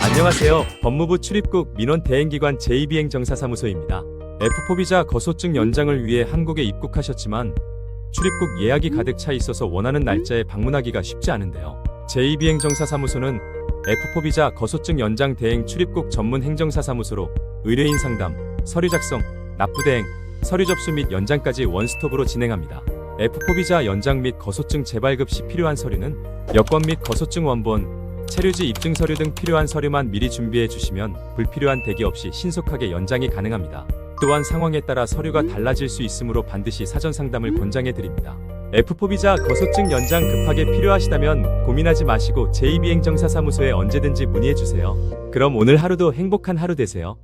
안녕하세요. 법무부 출입국 민원대행기관 제2비행 정사사무소입니다. F4 비자 거소증 연장을 위해 한국에 입국하셨지만 출입국 예약이 가득 차 있어서 원하는 날짜에 방문하기가 쉽지 않은데요. 제2비행 정사사무소는 F4 비자 거소증 연장 대행 출입국 전문 행정사사무소로 의뢰인 상담, 서류 작성, 납부 대행, 서류 접수 및 연장까지 원스톱으로 진행합니다. F4 비자 연장 및 거소증 재발급 시 필요한 서류는 여권 및 거소증 원본, 체류지 입증 서류 등 필요한 서류만 미리 준비해 주시면 불필요한 대기 없이 신속하게 연장이 가능합니다. 또한 상황에 따라 서류가 달라질 수 있으므로 반드시 사전 상담을 권장해 드립니다. F4 비자 거소증 연장 급하게 필요하시다면 고민하지 마시고 제2비행정사 사무소에 언제든지 문의해 주세요. 그럼 오늘 하루도 행복한 하루 되세요.